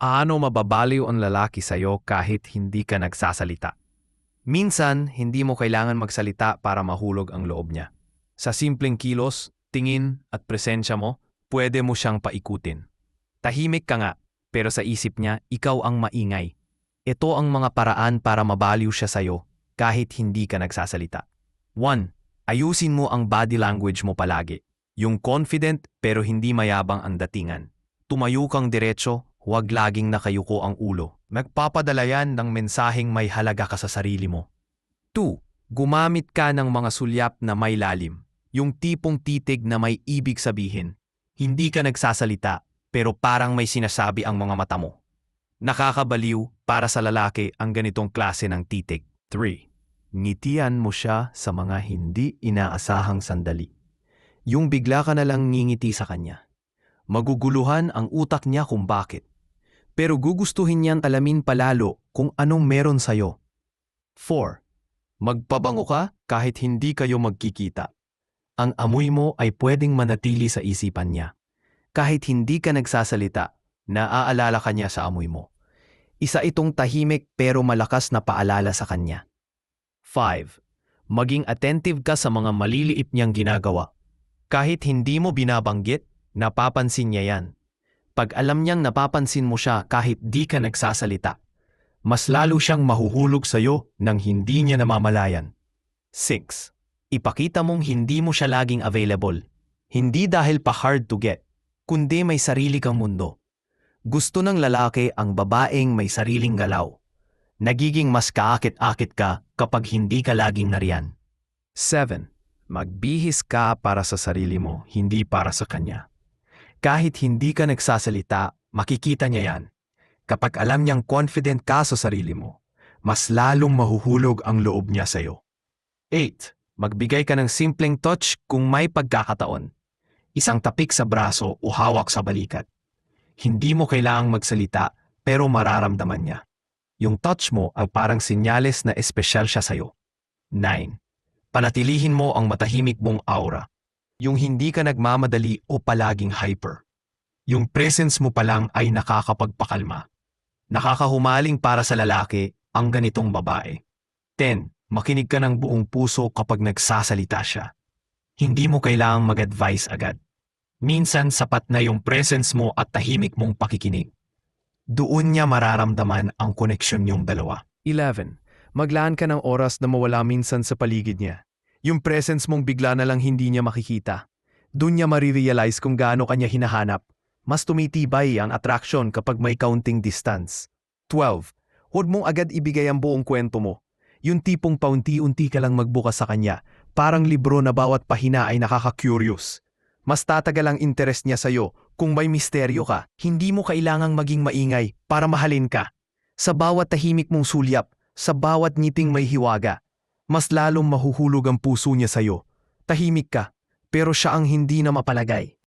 Paano mababaliw ang lalaki sa'yo kahit hindi ka nagsasalita? Minsan, hindi mo kailangan magsalita para mahulog ang loob niya. Sa simpleng kilos, tingin at presensya mo, pwede mo siyang paikutin. Tahimik ka nga, pero sa isip niya, ikaw ang maingay. Ito ang mga paraan para mabaliw siya sa'yo kahit hindi ka nagsasalita. 1. Ayusin mo ang body language mo palagi. Yung confident pero hindi mayabang ang datingan. Tumayo kang diretso, huwag laging nakayuko ang ulo. Nagpapadala yan ng mensaheng may halaga ka sa sarili mo. 2. Gumamit ka ng mga sulyap na may lalim. Yung tipong titig na may ibig sabihin. Hindi ka nagsasalita, pero parang may sinasabi ang mga mata mo. Nakakabaliw para sa lalaki ang ganitong klase ng titig. 3. Ngitian mo siya sa mga hindi inaasahang sandali. Yung bigla ka na lang ngingiti sa kanya. Maguguluhan ang utak niya kung bakit. Pero gugustuhin niyang alamin palalo kung anong meron sa'yo. 4. Magpabango ka kahit hindi kayo magkikita. Ang amoy mo ay pwedeng manatili sa isipan niya. Kahit hindi ka nagsasalita, naaalala ka niya sa amoy mo. Isa itong tahimik pero malakas na paalala sa kanya. 5. Maging attentive ka sa mga maliliit niyang ginagawa. Kahit hindi mo binabanggit, napapansin niya yan. Pag alam niyang napapansin mo siya kahit di ka nagsasalita, mas lalo siyang mahuhulog sa'yo nang hindi niya namamalayan. 6. Ipakita mong hindi mo siya laging available. Hindi dahil pa hard to get, kundi may sarili kang mundo. Gusto ng lalaki ang babaeng may sariling galaw. Nagiging mas kaakit-akit ka kapag hindi ka laging nariyan. 7. Magbihis ka para sa sarili mo, hindi para sa kanya. Kahit hindi ka nagsasalita, makikita niya yan. Kapag alam niyang confident ka sa sarili mo, mas lalong mahuhulog ang loob niya sa'yo. 8. Magbigay ka ng simpleng touch kung may pagkakataon. Isang tapik sa braso o hawak sa balikat. Hindi mo kailangang magsalita pero mararamdaman niya. Yung touch mo ay parang sinyales na espesyal siya sa'yo. 9. Panatilihin mo ang matahimik mong aura. Yung hindi ka nagmamadali o palaging hyper. Yung presence mo pa lang ay nakakapagpakalma. Nakakahumaling para sa lalaki ang ganitong babae. 10. Makinig ka ng buong puso kapag nagsasalita siya. Hindi mo kailangang mag-advise agad. Minsan sapat na yung presence mo at tahimik mong pakikinig. Doon niya mararamdaman ang koneksyon yung dalawa. 11. Maglaan ka ng oras na mawala minsan sa paligid niya. Yung presence mong bigla na lang hindi niya makikita. Doon niya marirealize kung gaano kanya hinahanap. Mas tumitibay ang attraction kapag may counting distance. 12. Huwag mong agad ibigay ang buong kwento mo. Yung tipong paunti-unti ka lang magbukas sa kanya, parang libro na bawat pahina ay nakaka-curious. Mas tatagal ang interest niya sa'yo kung may misteryo ka. Hindi mo kailangang maging maingay para mahalin ka. Sa bawat tahimik mong sulyap, sa bawat ngiting may hiwaga, mas lalong mahuhulog ang puso niya sa'yo. Tahimik ka, pero siya ang hindi na mapalagay.